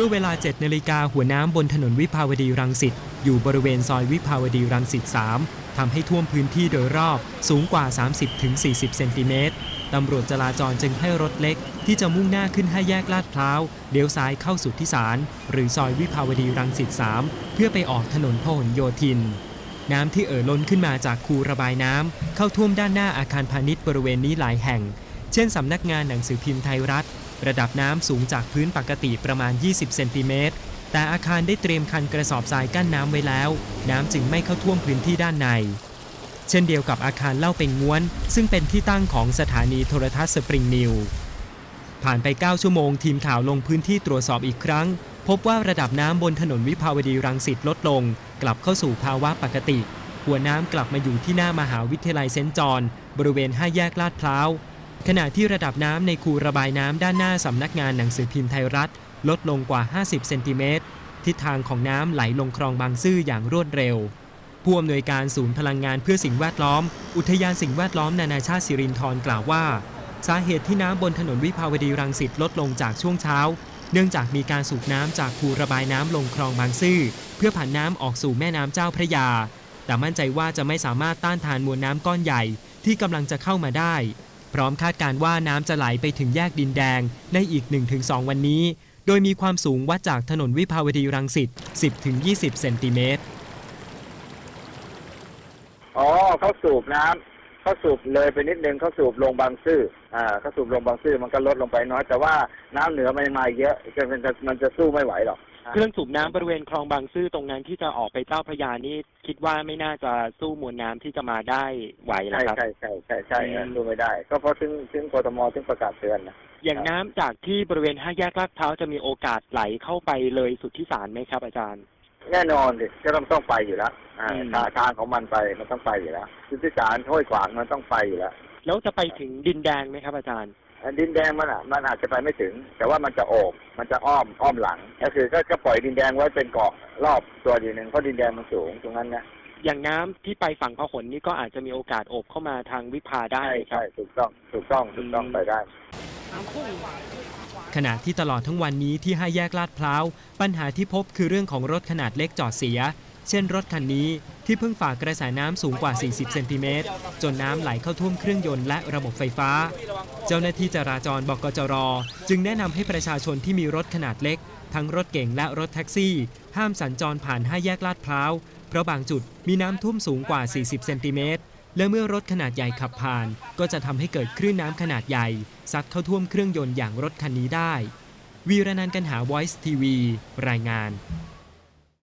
มื่อเวลา7นาฬิกาหัวน้ำบนถนนวิภาวดีรังสิตอยู่บริเวณซอยวิภาวดีรังสิต 3ทำให้ท่วมพื้นที่โดยรอบสูงกว่า 30-40 เซนติเมตรตำรวจจราจรจึงให้รถเล็ก ที่จะมุ่งหน้าขึ้นให้แยกลาดพร้าวเลี้ยวซ้ายเข้าสุทธิสาร หรือซอยวิภาวดีรังสิต 3 เพื่อไปออกถนนพหลโยธิน น้ำที่เอ่อล้นขึ้นมาจากคูระบายน้ำเข้าท่วมด้านหน้าอาคารพาณิชย์บริเวณนี้หลายแห่ง เช่นสำนักงานหนังสือพิมพ์ไทยรัฐ ระดับน้ำสูงจากพื้นปกติประมาณ 20 เซนติเมตร แต่อาคารได้เตรียมคันกระสอบทรายกั้นน้ำไว้แล้ว น้ำจึงไม่เข้าท่วมพื้นที่ด้านใน เช่นเดียวกับอาคารเล่าเป็นง้วน ซึ่งเป็นที่ตั้งของสถานีโทรทัศน์สปริงนิว ผ่านไป 9 ชั่วโมงทีมข่าวลงพื้นที่ตรวจสอบอีกครั้ง พบว่าระดับน้ำบนถนนวิภาวดีรังสิตลดลง กลับเข้าสู่ภาวะปกติ หัวน้ำกลับมาอยู่ที่หน้ามหาวิทยาลัยเซนต์จอน บริเวณห้าแยกลาดพร้าว ขณะที่ระดับน้ำในคูระบายน้ำด้านหน้าสำนักงานหนังสือพิมพ์ไทยรัฐ ลดลงกว่า 50 เซนติเมตร ทิศทางของน้ำไหลลงคลองบางซื่ออย่างรวดเร็ว ผู้อำนวยการศูนย์พลังงานเพื่อสิ่งแวดล้อม อุทยานสิ่งแวดล้อมนานาชาติสิรินธรกล่าวว่า สาเหตุที่น้ำบนถนนวิภาวดีรังสิตลดลงจากช่วงเช้า เนื่องจากมีการสูบน้ำจากคูระบายน้ำลงคลองบางซื่อเพื่อผ่านน้ำออกสู่แม่น้ำเจ้าพระยา แต่มั่นใจว่าจะไม่สามารถต้านทานมวลน้ำก้อนใหญ่ที่กำลังจะเข้ามาได้ พร้อมคาดการณ์ว่าน้ำจะไหลไปถึงแยกดินแดงในอีก 1-2 วันนี้ โดยมีความสูงวัดจากถนนวิภาวดีรังสิต 10-20 เซนติเมตร อ๋อเขาสูบน้ำเขาสูบเลยไปนิดนึงเขาสูบลงบางซื่ออ่าเขาสูบลงบางซื่อมันก็ลดลงไปน้อย แต่ว่าน้ำเหนือมันมาเยอะมันจะมันจะสู้ไม่ไหวหรอก เครื่องสูบน้ำบริเวณคลองบางซื่อตรงนั้นที่จะออกไปเจ้าพระยานี่คิดว่าไม่น่าจะสู้มวลน้ำที่จะมาได้ไหวนะใช่ครับ ใช่ใช่ใช่ใช่อืมสู้ไม่ได้ ก็เพราะถึงถึงกทมถึงประกาศเตือนนะ อย่างน้ำจากที่บริเวณห้าแยกลาดพร้าวจะมีโอกาสไหลเข้าไปเลยสุดที่สารไหมครับอาจารย์ แน่นอนดิก็ต้องต้องไปอยู่แล้วอ่าอืม ทางทางของมันไปมันต้องไปอยู่แล้วยุทธิสารห้วยขวางมันต้องไปอยู่แล้ว แล้วจะไปถึงดินแดงไหมครับอาจารย์อัน ดินแดงมันอะมันอาจจะไปไม่ถึง แต่ว่ามันจะโอบมันจะอ้อมอ้อมหลัง ก็คือก็ก็ปล่อยดินแดงไว้เป็นเกาะรอบตัวดีหนึ่งเพราะดินแดงมันสูงตรงนั้นนะอย่างน้ำที่ไปฝั่งพหลนี่ก็อาจจะมีโอกาสโอบเข้ามาทางวิภาได้ใช่ครัใช่บ ถูกต้องถูกต้องถูกต้องอืมไปได้ ขณะที่ตลอดทั้งวันนี้ที่ห้าแยกลาดพร้าว ปัญหาที่พบคือเรื่องของรถขนาดเล็กจอดเสีย เช่นรถคันนี้ที่เพิ่งฝากกระแสน้ำสูงกว่า 40 เซนติเมตรจนน้ำไหลเข้าท่วมเครื่องยนต์และระบบไฟฟ้า เจ้าหน้าที่จราจรบกจร จึงแนะนำให้ประชาชนที่มีรถขนาดเล็ก ทั้งรถเก๋งและรถแท็กซี่ ห้ามสัญจรผ่านห้าแยกลาดพร้าว เพราะบางจุดมีน้ำท่วมสูงกว่า 40 เซนติเมตรและเมื่อรถขนาดใหญ่ขับผ่าน ก็จะทำให้เกิดคลื่นน้ำขนาดใหญ่ ซัดเข้าท่วมเครื่องยนต์อย่างรถคันนี้ได้ วีรนันกันหา Voice TV รายงาน